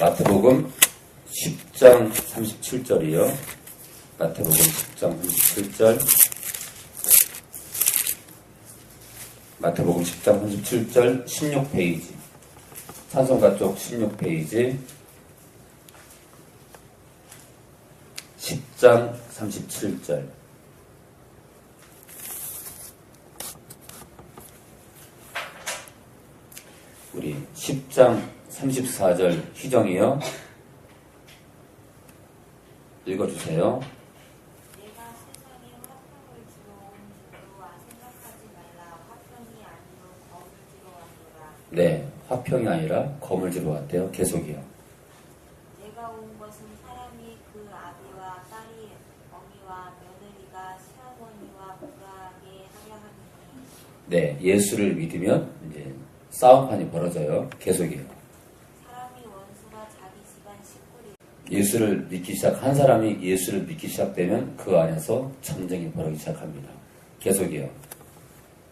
마태복음 10장 37절이요. 마태복음 10장 37절. 마태복음 10장 37절 16페이지. 찬송가 쪽 16페이지. 10장 37절. 우리 10장 34절 희정이요. 읽어주세요. 왔노라 네, 화평이 아니라 검을 지러 왔대요. 계속이요. 내가 온 것은 사람이 그 아비와 딸이 어미와 며느리가 시어머니와 부하게 하려 하느니 네, 예수를 믿으면 이제 싸움판이 벌어져요. 계속이요. 사람이 원수가 자기 집안 식구리 예수를 믿기 시작, 한 사람이 예수를 믿기 시작되면 그 안에서 전쟁이 벌어지기 시작합니다. 계속이요.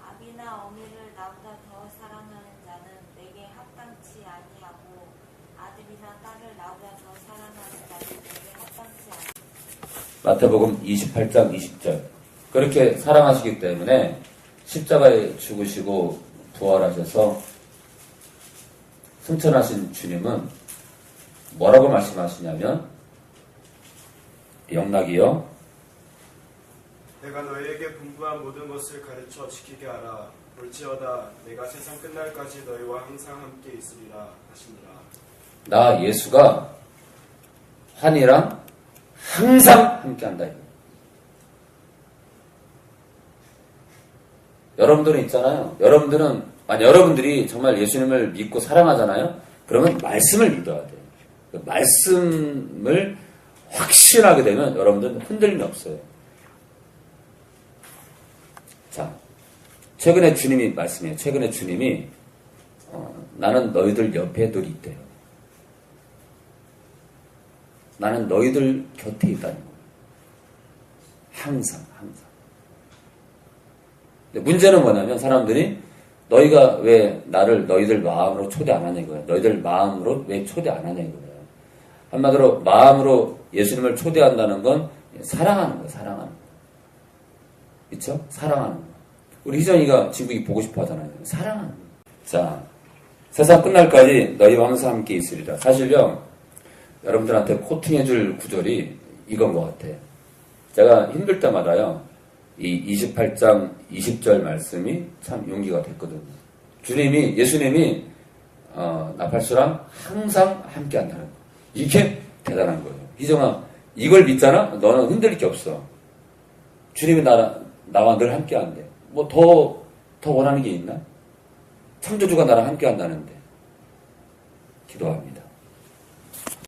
아비나 어미를 나보다 더 사랑하는 자는 내게 합당치 아니하고 아들이나 딸을 나보다 더 사랑하는 자는 내게 합당치 아니 마태복음 28장 20절. 그렇게 사랑하시기 때문에 십자가에 죽으시고 부활하셔서 승천하신 주님은 뭐라고 말씀하시냐면 영락이요. 내가 너희에게 분부한 모든 것을 가르쳐 지키게 하라. 볼지어다 내가 세상 끝날까지 너희와 항상 함께 있으리라 하시니라. 나 예수가 환이랑 항상 함께한다. 여러분들은 있잖아요. 여러분들은 만약 여러분들이 정말 예수님을 믿고 사랑하잖아요. 그러면 말씀을 믿어야 돼요. 그 말씀을 확신하게 되면 여러분들은 흔들림이 없어요. 자, 최근에 주님이 말씀이에요. 최근에 주님이 어, 나는 너희들 옆에 늘 있대요. 나는 너희들 곁에 있다는 거예요. 항상, 항상. 문제는 뭐냐면 사람들이 너희가 왜 나를 너희들 마음으로 초대 안 하냐 이거예요. 너희들 마음으로 왜 초대 안 하냐 이거예요. 한마디로 마음으로 예수님을 초대한다는 건 사랑하는 거예요. 사랑하는 거. 그쵸? 사랑하는 거. 우리 희정이가 친구이 보고 싶어 하잖아요. 사랑하는 거. 자, 세상 끝날까지 너희와 항상 함께 있으리라. 사실요, 여러분들한테 코팅해줄 구절이 이건 것 같아요. 제가 힘들 때마다요, 이 28장 20절 말씀이 참 용기가 됐거든요. 주님이, 예수님이, 어, 나팔수랑 항상 함께 한다는 거. 이게 대단한 거예요. 희정아, 이걸 믿잖아? 너는 흔들릴 게 없어. 주님이 나, 나와 늘 함께 한대. 뭐 더, 더 원하는 게 있나? 창조주가 나랑 함께 한다는데. 기도합니다.